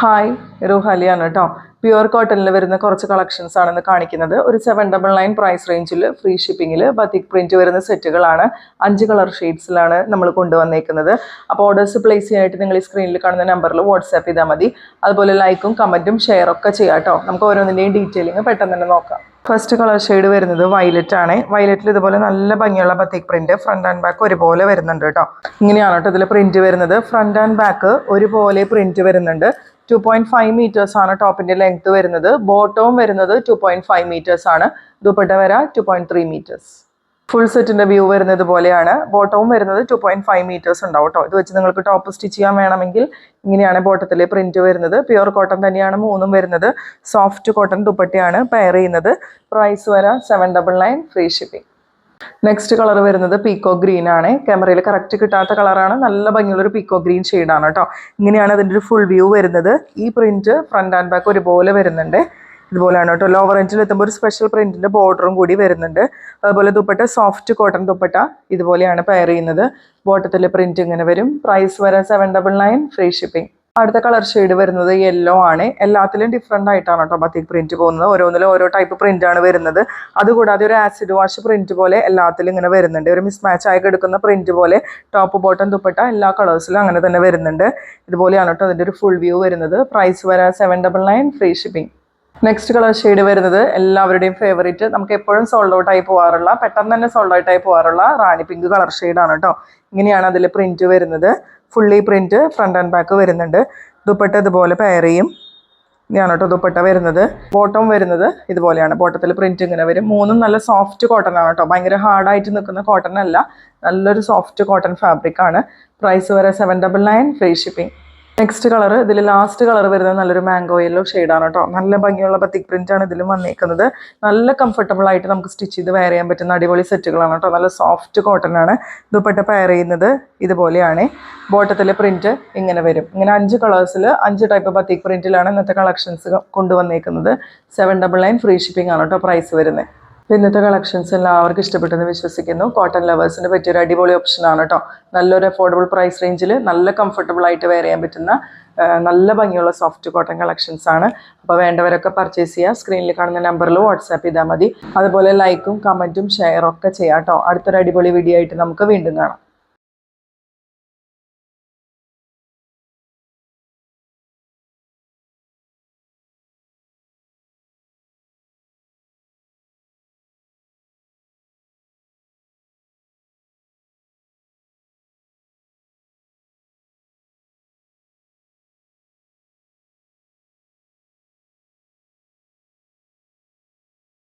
Hi റുഹാലിയാണ് കേട്ടോ pure കോട്ടണിൽ വരുന്ന കുറച്ച് കളക്ഷൻസ് ആണെന്ന് കാണിക്കുന്നത്. ഒരു സെവൻ ഡബിൾ നയൻ പ്രൈസ് റേഞ്ചിൽ ഫ്രീ ഷിപ്പിങ്ങിൽ ബത്തിക് പ്രിന്റ് വരുന്ന സെറ്റുകളാണ് അഞ്ച് കളർ ഷെയ്ഡ്സിലാണ് നമ്മൾ കൊണ്ടുവന്നേക്കുന്നത്. അപ്പോൾ ഓർഡേഴ്സ് പ്ലേസ് ചെയ്യാനായിട്ട് നിങ്ങൾ ഈ സ്ക്രീനിൽ കാണുന്ന നമ്പറിൽ വാട്സാപ്പ് ചെയ്താൽ മതി. അതുപോലെ ലൈക്കും കമന്റും ഷെയറൊക്കെ ചെയ്യാം കേട്ടോ നമുക്ക് ഓരോന്നിന്റെയും ഡീറ്റെയിലിങ് പെട്ടെന്ന് തന്നെ നോക്കാം. ഫസ്റ്റ് കളർ ഷെയ്ഡ് വരുന്നത് വയലറ്റ് ആണ്. വയലറ്റിൽ ഇതുപോലെ നല്ല ഭംഗിയുള്ള batik print front and back ഒരുപോലെ വരുന്നുണ്ട് കേട്ടോ ഇങ്ങനെയാണ് കേട്ടോ ഇതിൽ പ്രിന്റ് വരുന്നത്. ഫ്രണ്ട് ആൻഡ് ബാക്ക് ഒരുപോലെ പ്രിന്റ് വരുന്നുണ്ട്. ടു പോയിന്റ് ഫൈവ് മീറ്റേഴ്സ് ആണ് ടോപ്പിന്റെ ലെങ്ത് വരുന്നത്. ബോട്ടവും വരുന്നത് ടു പോയിന്റ് ഫൈവ് മീറ്റേഴ്സ് ആണ്. ദുപ്പട്ട വര two point three metres full സെറ്റിന്റെ വ്യൂ വരുന്നത് പോലെയാണ്. ബോട്ടവും വരുന്നത് ടു പോയിന്റ് ഫൈവ് മീറ്റേഴ്സ് ഉണ്ടാവും കേട്ടോ ഇത് വെച്ച് നിങ്ങൾക്ക് ടോപ്പ് സ്റ്റിച്ച് ചെയ്യാൻ വേണമെങ്കിൽ ഇങ്ങനെയാണ് ബോട്ടത്തിലെ പ്രിന്റ് വരുന്നത്. പ്യുവർ കോട്ടൺ തന്നെയാണ് മൂന്നും വരുന്നത്. സോഫ്റ്റ് കോട്ടൺ ദുപ്പട്ടയാണ് പെയർ ചെയ്യുന്നത്. പ്രൈസ് വരാം seven double nine free shipping next colour വരുന്നത് പീക്കോ ഗ്രീൻ ആണ്. ക്യാമറയിൽ കറക്റ്റ് കിട്ടാത്ത കളറാണ് നല്ല ഭംഗിയുള്ള ഒരു പീക്കോ ഗ്രീൻ ഷെയ്ഡാണ് കേട്ടോ ഇങ്ങനെയാണ് അതിന്റെ ഒരു ഫുൾ വ്യൂ വരുന്നത്. ഈ പ്രിന്റ് ഫ്രണ്ട് ആൻഡ് ബാക്ക് ഒരുപോലെ വരുന്നുണ്ട്. ഇതുപോലെയാണ് കേട്ടോ. ലോവർ റേഞ്ചിൽ എത്തുമ്പോൾ ഒരു സ്പെഷ്യൽ പ്രിന്റിന്റെ ബോർഡറും കൂടി വരുന്നുണ്ട്. അതുപോലെ ദുപ്പട്ട സോഫ്റ്റ് കോട്ടൺ ദുപ്പട്ട ഇതുപോലെയാണ് പെയർ ചെയ്യുന്നത്. ബോട്ടത്തിൽ പ്രിന്റ് ഇങ്ങനെ വരും. പ്രൈസ് വരെ seven double nine free shipping അടുത്ത കളർ ഷെയ്ഡ് വരുന്നത് യെല്ലോ ആണ്. എല്ലാത്തിലും ഡിഫറെന്റ് ആയിട്ടാണ് കേട്ടോ ബത്തിക് പ്രിന്റ് പോകുന്നത്. ഓരോന്നിലും ഓരോ ടൈപ്പ് പ്രിന്റ് ആണ് വരുന്നത്. അതുകൂടാതെ ഒരു ആസിഡ് വാഷ് പ്രിന്റ് പോലെ എല്ലാത്തിലും ഇങ്ങനെ വരുന്നുണ്ട്. ഒരു മിസ് മാച്ച് ആയി എടുക്കുന്ന പ്രിന്റ് പോലെ ടോപ്പ് ബോട്ടം ദുപ്പട്ട എല്ലാ കളേഴ്സിലും അങ്ങനെ തന്നെ വരുന്നുണ്ട്. ഇതുപോലെയാണ് കേട്ടോ അതിന്റെ ഒരു ഫുൾ വ്യൂ വരുന്നത്. പ്രൈസ് വരെ seven double nine free shipping next colour shade വരുന്നത് എല്ലാവരുടെയും ഫേവറേറ്റ് നമുക്ക് എപ്പോഴും സോൾഡ് ഔട്ട് ആയി പോകാറുള്ള പെട്ടെന്ന് തന്നെ സോൾഡ് ഔട്ട് ആയി പോകാറുള്ള റാണി പിങ്ക് കളർ ഷെയ്ഡാണ് കേട്ടോ ഇങ്ങനെയാണ് അതിൽ പ്രിന്റ് വരുന്നത്. Fully print front and back വരുന്നുണ്ട്. ദുപ്പട്ട ഇതുപോലെ പെയർ ചെയ്യും. കേട്ടോ ദുപ്പട്ട വരുന്നത്. ബോട്ടം വരുന്നത് ഇതുപോലെയാണ്. ബോട്ടത്തിൽ പ്രിന്റ് ഇങ്ങനെ വരും. മൂന്നും നല്ല സോഫ്റ്റ് കോട്ടൺ ആണ് കേട്ടോ ഭയങ്കര ഹാർഡായിട്ട് നിൽക്കുന്ന കോട്ടൺ അല്ല. നല്ലൊരു സോഫ്റ്റ് കോട്ടൺ ഫാബ്രിക് ആണ്. പ്രൈസ് വരെ seven double nine free shipping next colour ഇതിൽ ലാസ്റ്റ് കളർ വരുന്നത് നല്ലൊരു മാംഗോ യെല്ലോ ആണ് കേട്ടോ നല്ല ഭംഗിയുള്ള ബത്തിക് പ്രിന്റ് ആണ് ഇതിലും വന്നേക്കുന്നത്. നല്ല കംഫർട്ടബിൾ ആയിട്ട് നമുക്ക് സ്റ്റിച്ച് ചെയ്ത് വെയർ ചെയ്യാൻ പറ്റുന്ന അടിപൊളി സെറ്റുകളാണ് കേട്ടോ നല്ല സോഫ്റ്റ് കോട്ടൺ ആണ് ദുപ്പട്ട പെയർ ചെയ്യുന്നത് ഇതുപോലെയാണ്. ബോട്ടത്തിലെ പ്രിന്റ് ഇങ്ങനെ വരും. ഇങ്ങനെ അഞ്ച് കളേഴ്സിൽ അഞ്ച് ടൈപ്പ് ബത്തിക് പ്രിന്റിലാണ് ഇന്നത്തെ collections കൊണ്ടുവന്നേക്കുന്നത്. Seven double nine free shipping ആണ് കേട്ടോ പ്രൈസ് വരുന്നത്. ഇന്നത്തെ കളക്ഷൻസ് എല്ലാവർക്കും ഇഷ്ടപ്പെട്ടെന്ന് വിശ്വസിക്കുന്നു. കോട്ടൺ ലവേഴ്സിന് പറ്റിയൊരു അടിപൊളി ഓപ്ഷനാണ് കേട്ടോ നല്ലൊരു അഫോർഡബിൾ പ്രൈസ് റേഞ്ചിൽ നല്ല കംഫർട്ടബിൾ ആയിട്ട് വെയർ ചെയ്യാൻ പറ്റുന്ന നല്ല ഭംഗിയുള്ള സോഫ്റ്റ് കോട്ടൺ കളക്ഷൻസ് ആണ്. അപ്പോൾ വേണ്ടവരൊക്കെ പർച്ചേസ് ചെയ്യുക സ്ക്രീനിൽ കാണുന്ന നമ്പറിൽ വാട്സാപ്പ് ചെയ്താൽ മതി. അതുപോലെ ലൈക്കും കമന്റും ഷെയറും ഒക്കെ ചെയ്യാം കേട്ടോ അടുത്തൊരു അടിപൊളി വീഡിയോ ആയിട്ട് നമുക്ക് വീണ്ടും കാണാം.